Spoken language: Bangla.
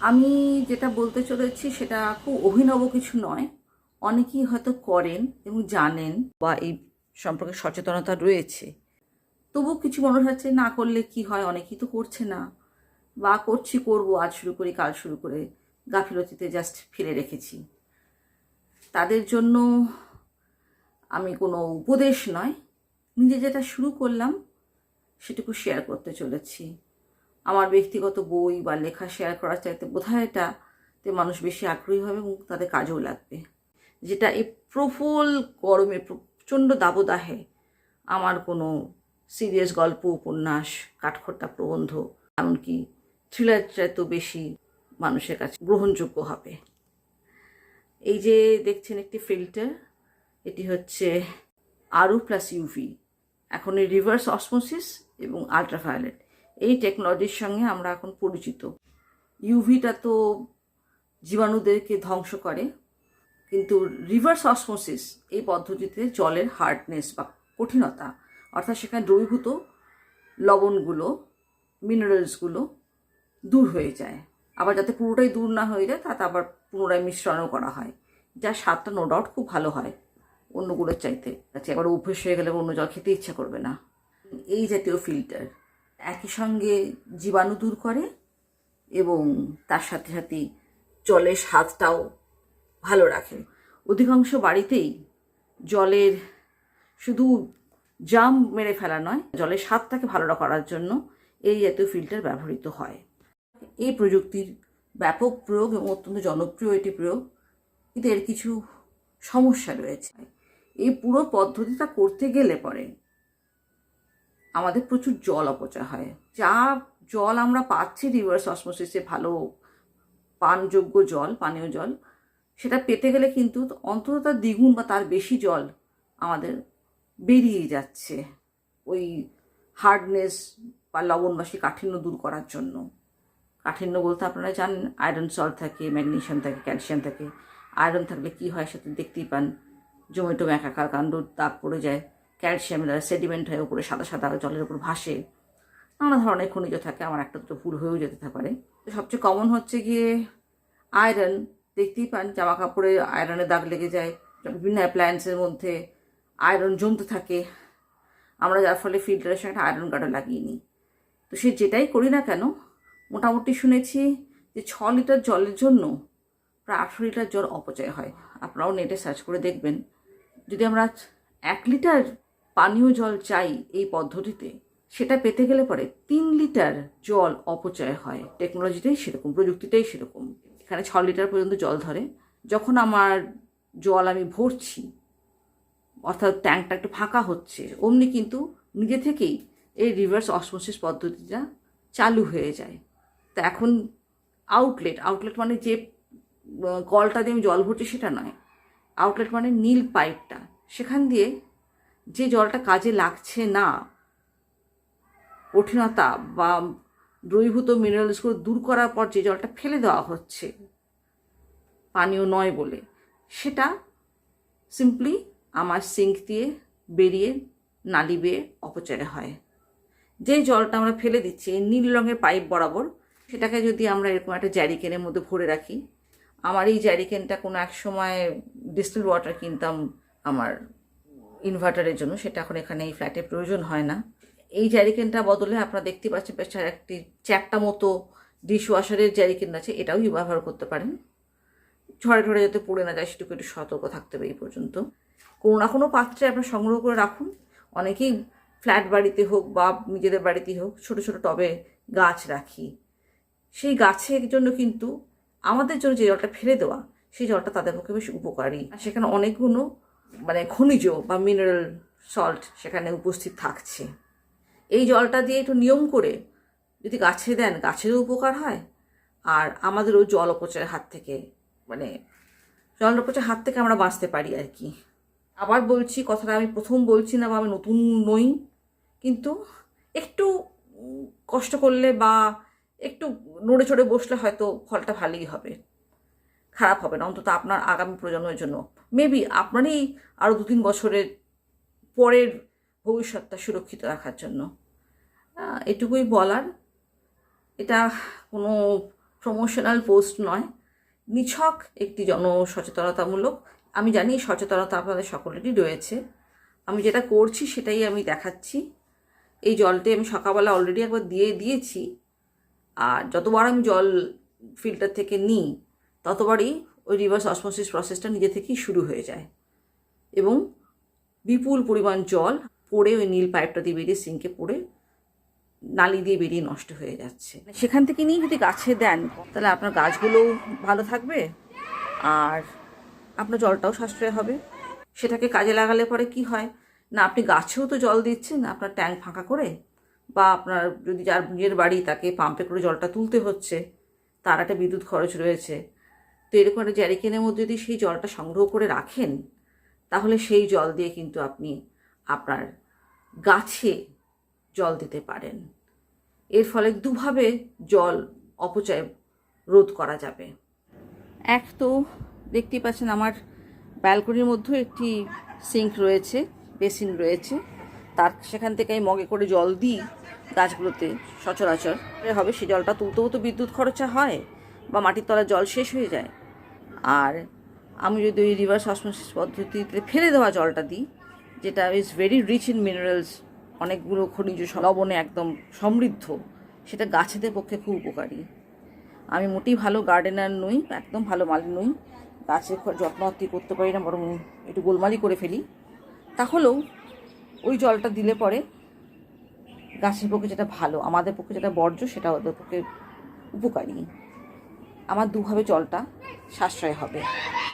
আমি যেটা বলতে চলেছি সেটা খুব অভিনব কিছু নয়। অনেকেই হয়তো করেন এবং জানেন বা এই সম্পর্কে সচেতনতা রয়েছে। তবু কিছু মানুষ আছে না করলে কি হয়? অনেকেই তো করছে না। বা করছি, করব, আজ শুরু করি, কাল শুরু করে গাফিলতিতে জাস্ট ফেলে রেখেছি। তাদের জন্য আমি কোনো উপদেশ নয়। নিজে যেটা শুরু করলাম, সেটুকু শেয়ার করতে চলেছি। আমার ব্যক্তিগত বই বা লেখা শেয়ার করার চাইতে বোধহয় এটাতে মানুষ বেশি আগ্রহী হবে এবং তাদের কাজেও লাগবে। যেটা এই প্রফুল গরমে প্রচণ্ড দাবদাহে আমার কোনো সিরিয়াস গল্প, উপন্যাস, কাঠখোট্টা প্রবন্ধ, এমনকি থ্রিলার চাইতেও বেশি মানুষের কাছে গ্রহণযোগ্য হবে। এই যে দেখছেন একটি ফিল্টার এটি হচ্ছে আরও প্লাস ইউভি এখন রিভার্স অসমোসিস এবং আলট্রাভায়োলেট এই টেকনোলজির সঙ্গে আমরা এখন পরিচিত। ইউভিটা তো জীবাণুদেরকে ধ্বংস করে, কিন্তু রিভার্স অসমোসিস এই পদ্ধতিতে জলের হার্ডনেস বা কঠিনতা, অর্থাৎ সেখানে দ্রবীভূত লবণগুলো মিনারেলসগুলো দূর হয়ে যায়। আবার যাতে পুরোটাই দূর না হয়ে যায়, তাতে আবার পুনরায় মিশ্রণও করা হয়, যার স্বাদটা নো ডাউট খুব ভালো হয়। অন্যগুলোর চাইতে। আচ্ছা এবার অভ্যেস হয়ে গেলে অন্য জল খেতে ইচ্ছা করবে না। এই জাতীয় ফিল্টার একই সঙ্গে জীবাণু দূর করে এবং তার সাথে সাথে জলের স্বাদটাও ভালো রাখে। অধিকাংশ বাড়িতেই জলের শুধু জাম মেরে ফেলা নয়, জলের স্বাদটাকে ভালো করার জন্য এই জাতীয় ফিল্টার ব্যবহৃত হয়। এই প্রযুক্তির ব্যাপক প্রয়োগ এবং অত্যন্ত জনপ্রিয় এটি প্রয়োগ কিন্তু এর কিছু সমস্যা রয়েছে। এই পুরো পদ্ধতিটা করতে গেলে পরে আমাদের প্রচুর জল অপচয় হয়। যা জল আমরা পাচ্ছি রিভার্স অসমোসিসে ভালো পানযোগ্য জল, পানীয় জল, সেটা পেতে গেলে কিন্তু অন্তত তার দ্বিগুণ বা তার বেশি জল আমাদের বেরিয়ে যাচ্ছে ওই হার্ডনেস বা লবণবাসী কাঠিন্য দূর করার জন্য। কাঠিন্য বলতে আপনারা জানেন আয়রন সল্ট থাকে ম্যাগনেশিয়াম থাকে ক্যালসিয়াম থাকে। আয়রন থাকলে কি হয় সেটা দেখতেই পান। জমিটো একাকার কাণ্ড দাগ পড়ে যায়। ক্যালসিয়াম সেডিমেন্ট হয়ে উপরে সাদা সাদা জলের উপর ভাসে। নানা ধরনের খনিজ থাকে, আমার একটা দুটো ভুল হয়েও যেতে পারে। তো সবচেয়ে কমন হচ্ছে গিয়ে আয়রন দেখতেই পান জামা কাপড়ে আয়রনের দাগ লেগে যায়, বিভিন্ন অ্যাপ্লায়েন্সের মধ্যে আয়রন জমতে থাকে। আমরা যার ফলে ফিল্টারের সঙ্গে আয়রন গার্ডও লাগিয়ে নিই। তো সে যেটাই করি না কেন, মোটামুটি শুনেছি যে ছ লিটার জলের জন্য প্রায় আঠেরো লিটার জল অপচয় হয়। আপনারাও নেটে সার্চ করে দেখবেন। যদি আমরা এক লিটার পানীয় জল চাই এই পদ্ধতিতে, সেটা পেতে গেলে পরে তিন লিটার জল অপচয় হয়। টেকনোলজিটাই সেরকম প্রযুক্তিটাই সেরকম। এখানে ছ লিটার পর্যন্ত জল ধরে। যখন আমার জল আমি ভরছি, অর্থাৎ ট্যাঙ্কটা একটু ফাঁকা হচ্ছে, অমনি কিন্তু নিজে থেকেই এই রিভার্স অসমোসিস পদ্ধতিটা চালু হয়ে যায়। তা এখন আউটলেট আউটলেট মানে যে কলটা দিয়ে আমি জল ভরছি সেটা নয়। আউটলেট মানে নীল পাইপটা সেখান দিয়ে যে জলটা কাজে লাগছে না, কঠিনতা বা দ্রবীভূত মিনারেলসগুলো দূর করার পর যে জলটা ফেলে দেওয়া হচ্ছে, পানীয় নয় বলে, সেটা সিম্পলি আমার সিঙ্ক দিয়ে বেরিয়ে নালি বেয়ে অপচয় হয়। যে জলটা আমরা ফেলে দিচ্ছি, এই নীল রঙের পাইপ বরাবর, সেটাকে যদি আমরা এরকম একটা জ্যারিকেনের মধ্যে ভরে রাখি, আমার এই জ্যারিকেনটা কোনো এক সময় ডিস্টিল ওয়াটার কিনতাম আমার ইনভার্টারের জন্য, সেটা এখন এখানে এই ফ্ল্যাটে প্রয়োজন হয় না। এই জ্যারিকেনটা বদলে আপনারা দেখতে পাচ্ছেন বেশ একটি চ্যাপটা মতো ডিশ ওয়াশারের জ্যারিকেন আছে, এটাও ব্যবহার করতে পারেন। ঝড়ে ঝড়ে যাতে পড়ে না যায়, সেটুকু একটু সতর্ক থাকতে হবে এই পর্যন্ত। কোনো না কোনো পাত্রে আপনার সংগ্রহ করে রাখুন। অনেকেই ফ্ল্যাট বাড়িতে হোক বা নিজেদের বাড়িতেই হোক, ছোট ছোট টবে গাছ রাখি। সেই গাছের জন্য কিন্তু আমাদের জন্য যে জলটা ফেলে দেওয়া, সেই জলটা তাদের পক্ষে বেশ উপকারী। আর সেখানে অনেকগুলো মানে খনিজ বা মিনারেল সল্ট সেখানে উপস্থিত থাকছে। এই জলটা দিয়ে একটু নিয়ম করে যদি গাছে দেন, গাছেরও উপকার হয় আর আমাদেরও জল অপচয়ের হাত থেকে মানে জল অপচয়ের হাত থেকে আমরা বাঁচতে পারি আর কি। আবার বলছি, কথাটা আমি প্রথম বলছি না বা আমি নতুন নই, কিন্তু একটু কষ্ট করলে বা একটু নড়ে চড়ে বসলে হয়তো ফলটা ভালোই হবে। খারাপ হবে না, অন্তত আপনার আগামী প্রজন্মের জন্য। মেবি আপনারই আরও দু তিন বছরের পরের ভবিষ্যৎটা সুরক্ষিত রাখার জন্য। এটুকুই বলার। এটা কোনো প্রমোশনাল পোস্ট নয়। নিছক একটি জনসচেতনতামূলক। আমি জানি সচেতনতা আপনাদের সকলেরই রয়েছে। আমি যেটা করছি সেটাই আমি দেখাচ্ছি। এই জলটি আমি সকালবেলা অলরেডি একবার দিয়ে দিয়েছি। আর যতবার আমি জল ফিল্টার থেকে নিই ততবারই ওই রিভার্স অসমোসিস প্রসেসটা নিজে থেকেই শুরু হয়ে যায়। এবং বিপুল পরিমাণ জল পড়ে ওই নীল পাইপটা দিয়ে বেরিয়ে সিঙ্কে পড়ে নালি দিয়ে বেরিয়ে নষ্ট হয়ে যাচ্ছে। সেখান থেকে নিয়ে যদি গাছে দেন, তাহলে আপনার গাছগুলোও ভালো থাকবে আর আপনার জলটাও সাশ্রয় হবে। সেটাকে কাজে লাগালে পরে কি হয়? না, আপনি গাছেও তো জল দিচ্ছেন, আপনার ট্যাঙ্ক ফাঁকা করে বা আপনার যদি যার নিজের বাড়ি তাকে পাম্পে করে জলটা তুলতে হচ্ছে, তার একটা বিদ্যুৎ খরচ রয়েছে তো এরকম একটা জ্যারিকেনের মধ্যে যদি সেই জলটা সংগ্রহ করে রাখেন, তাহলে সেই জল দিয়ে কিন্তু আপনি আপনার গাছে জল দিতে পারেন। এর ফলে দুভাবে জল অপচয় রোধ করা যাবে। এক তো দেখতেই পাচ্ছেন আমার ব্যালকনির মধ্যেও একটি সিঙ্ক রয়েছে বেসিন রয়েছে। তার সেখান থেকে আমি মগে করে জল দিই গাছগুলোতে সচরাচর। হবে, সে জলটা তুলতেও তো বিদ্যুৎ খরচা হয় বা মাটির তলায় জল শেষ হয়ে যায়। আর আমি যদি ওই রিভার্স অসমোসিস পদ্ধতিতে ফেলে দেওয়া জলটা দিই, যেটা is very rich in minerals অনেকগুলো খনিজ লবণে একদম সমৃদ্ধ, সেটা গাছেদের পক্ষে খুব উপকারী। আমি মোটেই ভালো গার্ডেনার নই, একদম ভালো মালি নই। গাছের যত্ন অতি করতে পারি না, বরং একটু গোলমালি করে ফেলি। তাহলেও ওই জলটা দিলে পরে গাছের পক্ষে যেটা ভালো, আমাদের পক্ষে যেটা বর্জ্য, সেটা ওদের পক্ষে উপকারী। আমার দুভাবে জলটা সাশ্রয় হবে।